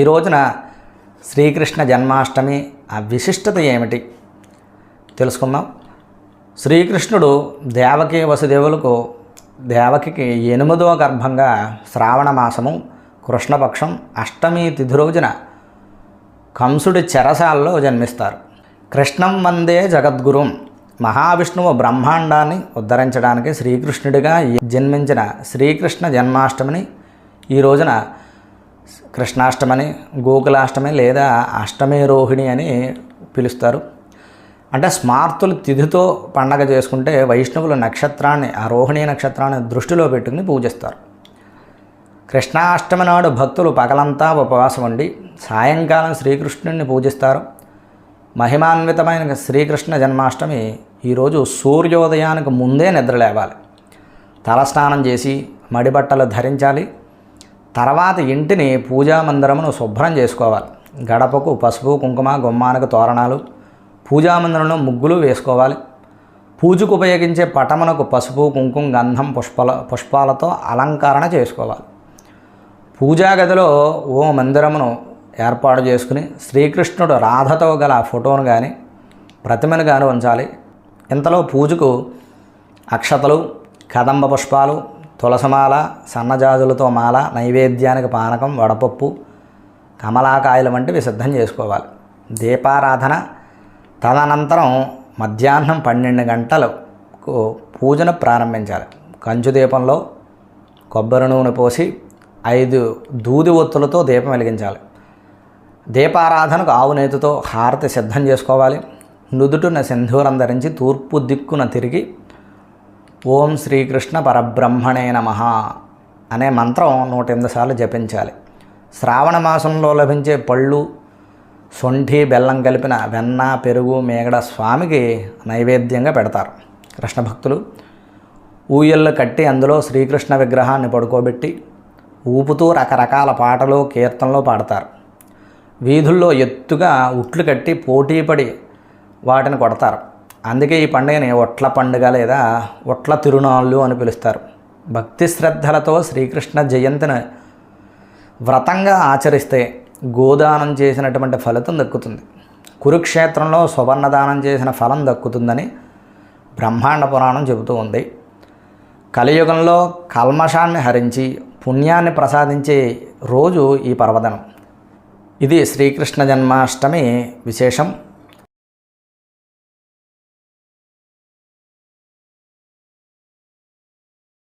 ఈ రోజున శ్రీకృష్ణ జన్మాష్టమి ఆ విశిష్టత ఏమిటి? తెలుసుకుందాం. శ్రీకృష్ణుడు దేవకి వసుదేవులకు దేవకికి ఎనిమిదవ గర్భంగా శ్రావణ మాసము కృష్ణపక్షం అష్టమి తిథి రోజున కంసుడి చెరసాలలో జన్మిస్తారు. కృష్ణం వందే జగద్గురుం మహావిష్ణువు బ్రహ్మాండాన్ని ఉద్ధరించడానికి శ్రీకృష్ణుడిగా జన్మించిన శ్రీకృష్ణ జన్మాష్టమిని ఈ రోజున కృష్ణాష్టమని గోకులాష్టమి లేదా అష్టమి రోహిణి అని పిలుస్తారు. అంటే స్మార్తులు తిథితో పండగ చేసుకుంటే వైష్ణవుల నక్షత్రాన్ని ఆ రోహిణి నక్షత్రాన్ని దృష్టిలో పెట్టుకుని పూజిస్తారు. కృష్ణాష్టమి నాడు భక్తులు పగలంతా ఉపవాసం ఉండి సాయంకాలం శ్రీకృష్ణుడిని పూజిస్తారు. మహిమాన్వితమైన శ్రీకృష్ణ జన్మాష్టమి ఈరోజు సూర్యోదయానికి ముందే నిద్ర లేవాలి తలస్నానం చేసి మడిబట్టలు ధరించాలి. తర్వాత ఇంటిని పూజా మందిరమును శుభ్రం చేసుకోవాలి. గడపకు పసుపు కుంకుమ గుమ్మానికి తోరణాలు పూజా మందిరంలో ముగ్గులు వేసుకోవాలి. పూజకు ఉపయోగించే పటమునకు పసుపు కుంకుమ గంధం పుష్పల పుష్పాలతో అలంకరణ చేసుకోవాలి. పూజా గదిలో ఓ మందిరమును ఏర్పాటు చేసుకుని శ్రీకృష్ణుడు రాధతో గల ఫోటోను కానీ ప్రతిమను కానీ ఉంచాలి. ఇంతలో పూజకు అక్షతలు కదంబ పుష్పాలు తులసమాల సన్నజాజులతో మాల నైవేద్యానికి పానకం వడపప్పు కమలాకాయలు వంటివి సిద్ధం చేసుకోవాలి. దీపారాధన. తదనంతరం మధ్యాహ్నం పన్నెండు గంటలకు పూజను ప్రారంభించాలి. కంచు దీపంలో కొబ్బరి నూనె పోసి ఐదు దూది ఒత్తులతో దీపం వెలిగించాలి. దీపారాధనకు ఆవు నేతితో హారతి సిద్ధం చేసుకోవాలి. నుదుటున సింధూరం ధరించి తూర్పు దిక్కున తిరిగి ఓం శ్రీకృష్ణ పరబ్రహ్మణే నమ అనే మంత్రం నూట ఎనిమిది సార్లు జపించాలి. శ్రావణ మాసంలో లభించే పళ్ళు సొంఠి బెల్లం కలిపిన వెన్న పెరుగు మేగడ స్వామికి నైవేద్యంగా పెడతారు. కృష్ణ భక్తులు ఊయళ్ళు కట్టి అందులో శ్రీకృష్ణ విగ్రహాన్ని పడుకోబెట్టి ఊపుతూ రకరకాల పాటలు కీర్తనలు పాడతారు. వీధుల్లో ఎత్తుగా ఉట్లు కట్టి పోటీపడి వాటిని కొడతారు. అందుకే ఈ పండుగని ఒట్ల పండుగ లేదా ఒట్ల తిరునాళ్ళు అని పిలుస్తారు. భక్తి శ్రద్ధలతో శ్రీకృష్ణ జయంతిని వ్రతంగా ఆచరిస్తే గోదానం చేసినటువంటి ఫలితం దక్కుతుంది. కురుక్షేత్రంలో సువర్ణదానం చేసిన ఫలం దక్కుతుందని బ్రహ్మాండ పురాణం చెబుతూ ఉంది. కలియుగంలో కల్మషాన్ని హరించి పుణ్యాన్ని ప్రసాదించే రోజు ఈ పర్వదనం. ఇది శ్రీకృష్ణ జన్మాష్టమి విశేషం.